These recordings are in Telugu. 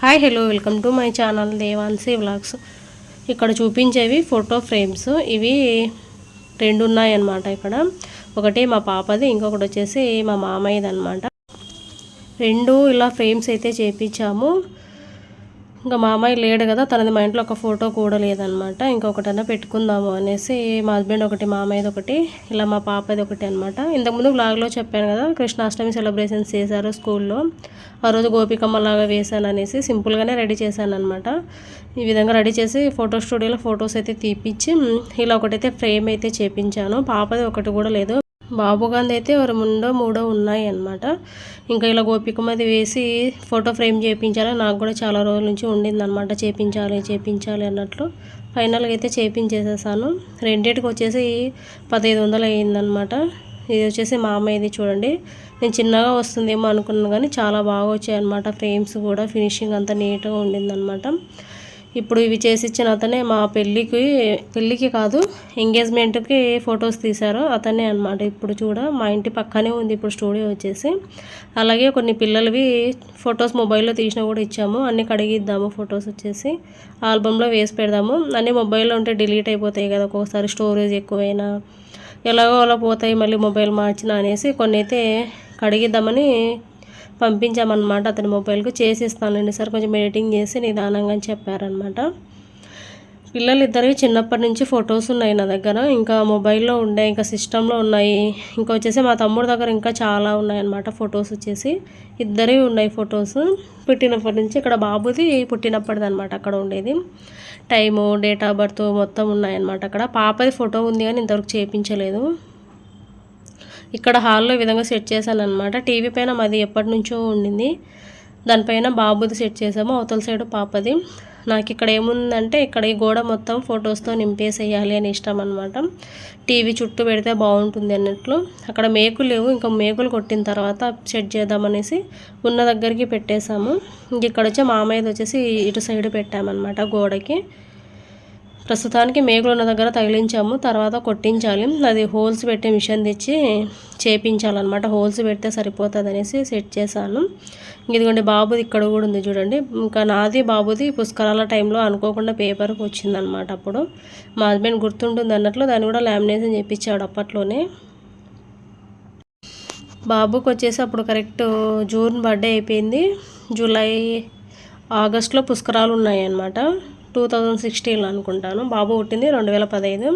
Hi hello welcome to my channel Devansi vlogs ఇక్కడ చూపించేవి ఫోటో ఫ్రేమ్స్ ఇవి రెండు ఉన్నాయన్నమాట ఇక్కడ. ఒకటి మా పాపది ఇంకొకటి వచ్చేసి మా మామయ్యది అనమాట రెండు ఇలా ఫ్రేమ్స్ అయితే చేపించాము. ఇంకా మామయ్య లేడు కదా తనది మా ఇంట్లో ఒక ఫోటో కూడా లేదనమాట. ఇంకొకటన్నా పెట్టుకుందాము అనేసి మా హస్బెండ్ ఒకటి మా అమ్మాయిది ఒకటి ఇలా మా పాపది ఒకటి అనమాట. ఇంతకుముందు బ్లాగ్లో చెప్పాను కదా కృష్ణాష్టమి సెలబ్రేషన్స్ చేశారు స్కూల్లో. ఆ రోజు గోపికమ్మలాగా వేశాను అనేసి సింపుల్గానే రెడీ చేశాను అనమాట. ఈ విధంగా రెడీ చేసి ఫోటో స్టూడియోలో ఫొటోస్ అయితే తీపిచ్చి ఇలా ఒకటైతే ఫ్రేమ్ అయితే చేపించాను. పాపది ఒకటి కూడా లేదు. బాబు అయితే ఒక రెండో మూడో ఉన్నాయి అనమాట ఇంకా ఇలా గోపికమ్మది వేసి ఫోటో ఫ్రేమ్ చేయించాలి నాకు కూడా చాలా రోజుల నుంచి ఉండింది అనమాట చేపించాలి చేపించాలి అన్నట్లు. ఫైనల్గా అయితే చేపించేసేసాను. రెండింటికి వచ్చేసి పదహైదు వందలు అయ్యిందనమాట ఇది వచ్చేసి మా అమ్మాయిది చూడండి. నేను చిన్నగా వస్తుందేమో అనుకున్నాను కానీ చాలా బాగా వచ్చాయి అనమాట ఫ్రేమ్స్ కూడా ఫినిషింగ్ అంతా నీట్గా ఉండిందనమాట ఇప్పుడు ఇవి చేసి ఇచ్చిన అతనే మా పెళ్ళికి పెళ్ళికి కాదు ఎంగేజ్మెంట్కి ఫొటోస్ తీశారు అతనే అనమాట ఇప్పుడు చూడ మా ఇంటి పక్కనే ఉంది ఇప్పుడు స్టూడియో వచ్చేసి. అలాగే కొన్ని పిల్లలవి ఫొటోస్ మొబైల్లో తీసినా కూడా ఇచ్చాము. అన్ని కడిగిద్దాము ఫొటోస్ వచ్చేసి. ఆల్బంలో వేసి పెడదాము. అన్ని మొబైల్లో ఉంటే డిలీట్ అయిపోతాయి కదా ఒక్కొక్కసారి స్టోరేజ్ ఎక్కువైనా. ఎలాగో అలా పోతాయి మళ్ళీ మొబైల్ మార్చిన అనేసి కొన్ని అయితే కడిగిద్దామని పంపించామన్నమాట. అతని మొబైల్కి చేసిస్తానండి సార్. కొంచెం ఎడిటింగ్ చేసి నిదానంగా అని చెప్పారనమాట పిల్లలు ఇద్దరివి చిన్నప్పటి నుంచి ఫొటోస్ ఉన్నాయి నా దగ్గర. ఇంకా మొబైల్లో ఉండే ఇంకా సిస్టంలో ఉన్నాయి. ఇంకా వచ్చేసి మా తమ్ముడు దగ్గర ఇంకా చాలా ఉన్నాయన్నమాట ఫొటోస్ వచ్చేసి. ఇద్దరివి ఉన్నాయి ఫొటోస్. పుట్టినప్పటి నుంచి ఇక్కడ బాబుది పుట్టినప్పటిది అనమాట అక్కడ ఉండేది. టైము డేట్ ఆఫ్ బర్త్ మొత్తం ఉన్నాయన్నమాట అక్కడ. పాపది ఫోటో ఉంది కానీ ఇంతవరకు చేయించలేదు ఇక్కడ హాల్లో ఈ విధంగా సెట్ చేశాను అనమాట టీవీ పైన మాది ఎప్పటి నుంచో ఉండింది. దానిపైన బాబుది సెట్ చేసాము అవతల సైడ్ పాపది. నాకు ఇక్కడ ఏముందంటే ఇక్కడ ఈ గోడ మొత్తం ఫొటోస్తో నింపేసేయాలి అని ఇష్టం అనమాట టీవీ చుట్టూ పెడితే బాగుంటుంది అన్నట్లు. అక్కడ మేకులు లేవు. ఇంకా మేకులు కొట్టిన తర్వాత సెట్ చేద్దామనేసి ఉన్న దగ్గరికి పెట్టేశాము. ఇంక ఇక్కడ వచ్చి మామయ్యది వచ్చేసి ఇటు సైడ్ పెట్టామన్నమాట గోడకి. ప్రస్తుతానికి మేకులు ఉన్న దగ్గర తగిలించాము తర్వాత కొట్టించాలి. అది హోల్స్ పెట్టే మిషన్ తెచ్చి చేపించాలన్నమాట. హోల్స్ పెడితే సరిపోతుంది అనేసి సెట్ చేశాను. ఇదిగోండి బాబుది ఇక్కడ కూడా ఉంది చూడండి. ఇంకా నాది బాబుది పుష్కరాల టైంలో అనుకోకుండా పేపర్కి వచ్చిందనమాట అప్పుడు. మా హస్బెండ్ గుర్తుంటుంది అన్నట్లు దాన్ని కూడా లామినేషన్ చేయించాడు అప్పట్లోనే. బాబుకి వచ్చేసి అప్పుడు కరెక్ట్ జూన్ బర్త్డే అయిపోయింది. జూలై ఆగస్ట్లో పుష్కరాలు ఉన్నాయి అన్నమాట టూ థౌజండ్ సిక్స్టీన్లో అనుకుంటాను. బాబు పుట్టింది రెండు వేల పదహైదు.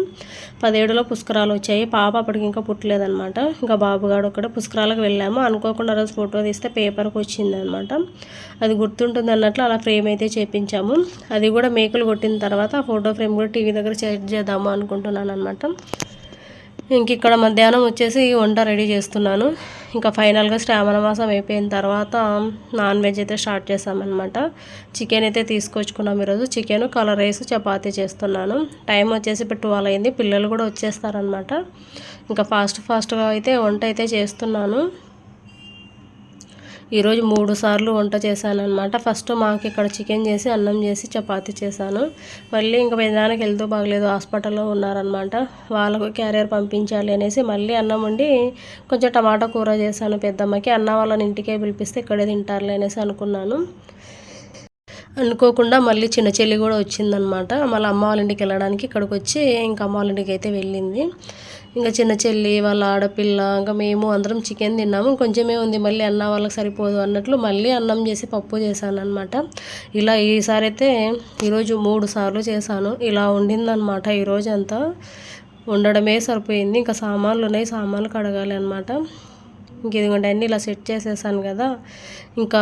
పదిహేడులో పుష్కరాలు వచ్చాయి. పాప అప్పటికి ఇంకా పుట్టలేదనమాట ఇంకా బాబుగాడు ఒకటి పుష్కరాలకు వెళ్ళాము. అనుకోకుండా రోజు ఫోటో తీస్తే పేపర్కి వచ్చింది అనమాట అది గుర్తుంటుంది అన్నట్లు అలా ఫ్రేమ్ అయితే చేపించాము. అది కూడా మేకలు కొట్టిన తర్వాత ఆ ఫోటో ఫ్రేమ్ కూడా టీవీ దగ్గర సెట్ చేద్దాము అనుకుంటున్నాను అనమాట ఇంక ఇక్కడ మధ్యాహ్నం వచ్చేసి వంట రెడీ చేస్తున్నాను. ఇంకా ఫైనల్గా శ్రావణ మాసం అయిపోయిన తర్వాత నాన్ వెజ్ అయితే స్టార్ట్ చేసామన్నమాట చికెన్ అయితే తీసుకొచ్చుకున్నాం ఈరోజు. చికెన్ కలర్ రైస్ చపాతీ చేస్తున్నాను. టైం వచ్చేసి ఇప్పుడు ట్వెల్వ్ అయింది. పిల్లలు కూడా వచ్చేస్తారనమాట ఇంకా ఫాస్ట్ ఫాస్ట్గా అయితే వంట అయితే చేస్తున్నాను. ఈరోజు మూడు సార్లు వంట చేశాను అనమాట ఫస్ట్ మాకు ఇక్కడ చికెన్ చేసి అన్నం చేసి చపాతి చేశాను. మళ్ళీ ఇంకా పెదానికి వెళ్తూ బాగలేదు హాస్పిటల్లో ఉన్నారనమాట వాళ్ళకు క్యారియర్ పంపించాలి అనేసి మళ్ళీ అన్నం వండి కొంచెం టమాటా కూర చేశాను పెద్దమ్మకి. అన్న వాళ్ళని ఇంటికే పిలిపిస్తే ఇక్కడే తింటారులే అనేసి అనుకున్నాను. అనుకోకుండా మళ్ళీ చిన్న చెల్లి కూడా వచ్చిందనమాట మళ్ళీ అమ్మ వాళ్ళ ఇంటికి వెళ్ళడానికి ఇక్కడికి వచ్చి ఇంకా అమ్మ వాళ్ళ ఇంటికి అయితే వెళ్ళింది. ఇంకా చిన్న చెల్లి వాళ్ళ ఆడపిల్ల ఇంకా మేము అందరం చికెన్ తిన్నాము. కొంచెమే ఉంది మళ్ళీ అన్న వాళ్ళకి సరిపోదు అన్నట్లు మళ్ళీ అన్నం చేసి పప్పు చేశాను అనమాట ఇలా ఈసారి అయితే ఈరోజు మూడు సార్లు చేశాను. ఇలా ఉండిందనమాట ఈరోజు అంతా ఉండడమే సరిపోయింది. ఇంకా సామాన్లు ఉన్నాయి సామాన్లు కడగాలి అనమాట ఇంక ఇదిగోండి అన్నీ ఇలా సెట్ చేసేసాను కదా. ఇంకా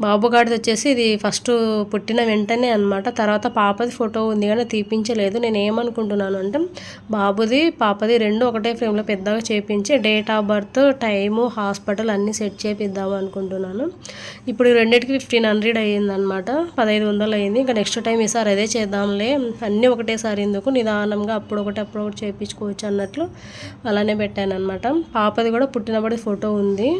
బాబుగాడిది వచ్చేసి ఇది ఫస్ట్ పుట్టిన వెంటనే అనమాట తర్వాత పాపది ఫోటో ఉంది కానీ తీపించలేదు. నేను ఏమనుకుంటున్నాను అంటే బాబుది పాపది రెండు ఒకటే ఫ్రేమ్లో పెద్దగా చేపించి date of birth time hospital అన్నీ సెట్ చేపిద్దాము అనుకుంటున్నాను. ఇప్పుడు రెండింటికి ఫిఫ్టీన్ హండ్రెడ్ అయ్యిందనమాట పదహైదు వందలు అయింది ఇంకా నెక్స్ట్ టైం ఈసారి అదే చేద్దాంలే. అన్నీ ఒకటేసారి ఎందుకు? నిదానంగా అప్పుడు ఒకటి అప్పుడు ఒకటి చేయించుకోవచ్చు అన్నట్లు అలానే పెట్టాను అనమాట పాపది కూడా పుట్టినప్పటి ఫోటో ఉంది.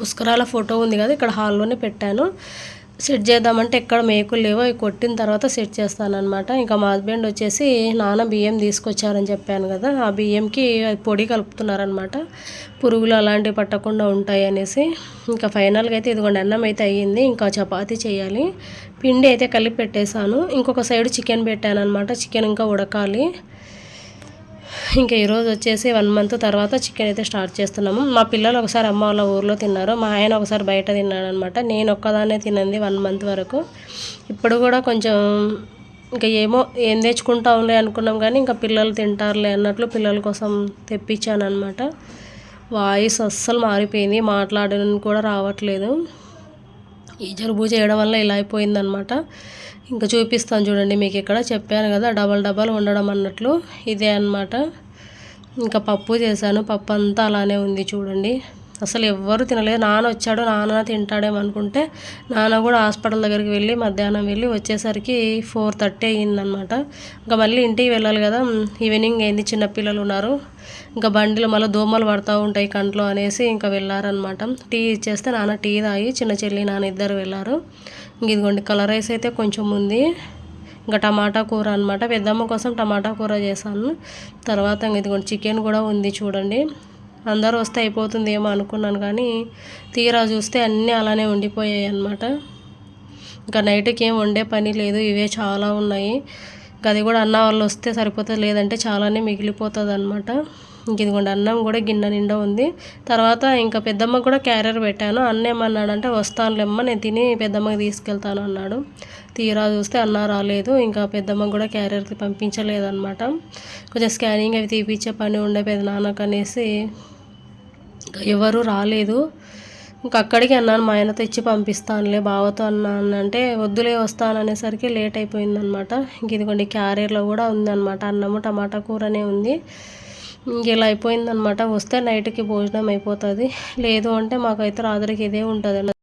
పుష్కరాల ఫోటో ఉంది కదా ఇక్కడ హాల్లోనే పెట్టాను. సెట్ చేద్దామంటే ఎక్కడ మేకులు లేవో అవి కొట్టిన తర్వాత సెట్ చేస్తానన్నమాట. ఇంకా మా హస్బెండ్ వచ్చేసి నాన్న బియ్యం తీసుకొచ్చారని చెప్పాను కదా ఆ బియ్యంకి అది పొడి కలుపుతున్నారనమాట పురుగులు అలాంటివి పట్టకుండా ఉంటాయి అనేసి. ఇంకా ఫైనల్గా అయితే ఇదిగోండి అన్నం అయితే అయ్యింది. ఇంకా చపాతి చేయాలి. పిండి అయితే కలిపి పెట్టేశాను. ఇంకొక సైడ్ చికెన్ పెట్టాను అనమాట చికెన్ ఇంకా ఉడకాలి. ఇంకా ఈరోజు వచ్చేసి వన్ మంత్ తర్వాత చికెన్ అయితే స్టార్ట్ చేస్తున్నాము. మా పిల్లలు ఒకసారి అమ్మ వాళ్ళ ఊర్లో తిన్నారు. మా ఆయన ఒకసారి బయట తిన్నాడు అనమాట నేను ఒక్కదాన్నే తినంది వన్ మంత్ వరకు. ఇప్పుడు కూడా కొంచెం ఇంకా ఏమో ఏం తెచ్చుకుంటాంలే అనుకున్నాం కానీ ఇంకా పిల్లలు తింటారులే అన్నట్లు పిల్లల కోసం తెప్పించాను అనమాట వాయిస్ అస్సలు మారిపోయింది. మాట్లాడడం కూడా రావట్లేదు. ఈ జలుబు చేయడం వల్ల ఇలా అయిపోయిందనమాట ఇంకా చూపిస్తాను చూడండి మీకు ఇక్కడ. చెప్పాను కదా డబల్ డబల్ ఉండడం అన్నట్లు ఇదే అనమాట ఇంకా పప్పు చేశాను పప్పు అంతా అలానే ఉంది చూడండి. అసలు ఎవ్వరు తినలేదు. నాన్న వచ్చాడు నాన్న తింటాడేమో అనుకుంటే నాన్న కూడా హాస్పిటల్ దగ్గరికి వెళ్ళి మధ్యాహ్నం వెళ్ళి వచ్చేసరికి ఫోర్ థర్టీ అయ్యిందనమాట ఇంకా మళ్ళీ ఇంటికి వెళ్ళాలి కదా. ఈవినింగ్ అయింది చిన్నపిల్లలు ఉన్నారు. ఇంకా బండిలో మళ్ళీ దోమలు పడుతూ ఉంటాయి కంట్లో అనేసి ఇంకా వెళ్ళారనమాట టీ ఇచ్చేస్తే నాన్న టీ తాగి చిన్న చెల్లి నాన్న ఇద్దరు వెళ్ళారు. ఇంక ఇదిగోండి కలర్ రైస్ అయితే కొంచెం ఉంది. ఇంకా టమాటా కూర అనమాట పెద్దమ్మ కోసం టమాటా కూర చేశాను. తర్వాత ఇదిగోండి చికెన్ కూడా ఉంది చూడండి. అందరూ వస్తే అయిపోతుంది ఏమో అనుకున్నాను కానీ తీరా చూస్తే అన్నీ అలానే ఉండిపోయాయి అనమాట ఇంకా నైట్కి ఏం వండే పని లేదు ఇవే చాలా ఉన్నాయి. గది అది కూడా అన్న వాళ్ళు వస్తే సరిపోతుంది లేదంటే చాలానే మిగిలిపోతుంది అనమాట ఇంక ఇదిగోండి అన్నం కూడా గిన్నె నిండా ఉంది. తర్వాత ఇంకా పెద్దమ్మ కూడా క్యారియర్ పెట్టాను. అన్న ఏమన్నాడంటే వస్తానులేమ్మ నేను తిని పెద్దమ్మకి తీసుకెళ్తాను అన్నాడు. తీరా చూస్తే అన్న రాలేదు ఇంకా పెద్దమ్మ కూడా క్యారియర్కి పంపించలేదన్నమాట కొంచెం స్కానింగ్ అవి తీపిచ్చే పని ఉండే పెద్ద నాన్నకు అనేసి ఎవరు రాలేదు. ఇంకా అక్కడికి అన్నాను మా ఆయనతో ఇచ్చి పంపిస్తానులే బావతో అన్నాను అంటే వద్దులే వస్తాను అనేసరికి లేట్ అయిపోయిందనమాట. ఇంక ఇదిగోండి క్యారియర్లో కూడా ఉందన్నమాట అన్నము టమాటా కూరనే ఉంది. ఇంక ఇలా అయిపోయిందనమాట. వస్తే నైట్కి భోజనం అయిపోతుంది. లేదు అంటే మాకైతే రాత్రికి ఇదే ఉంటుంది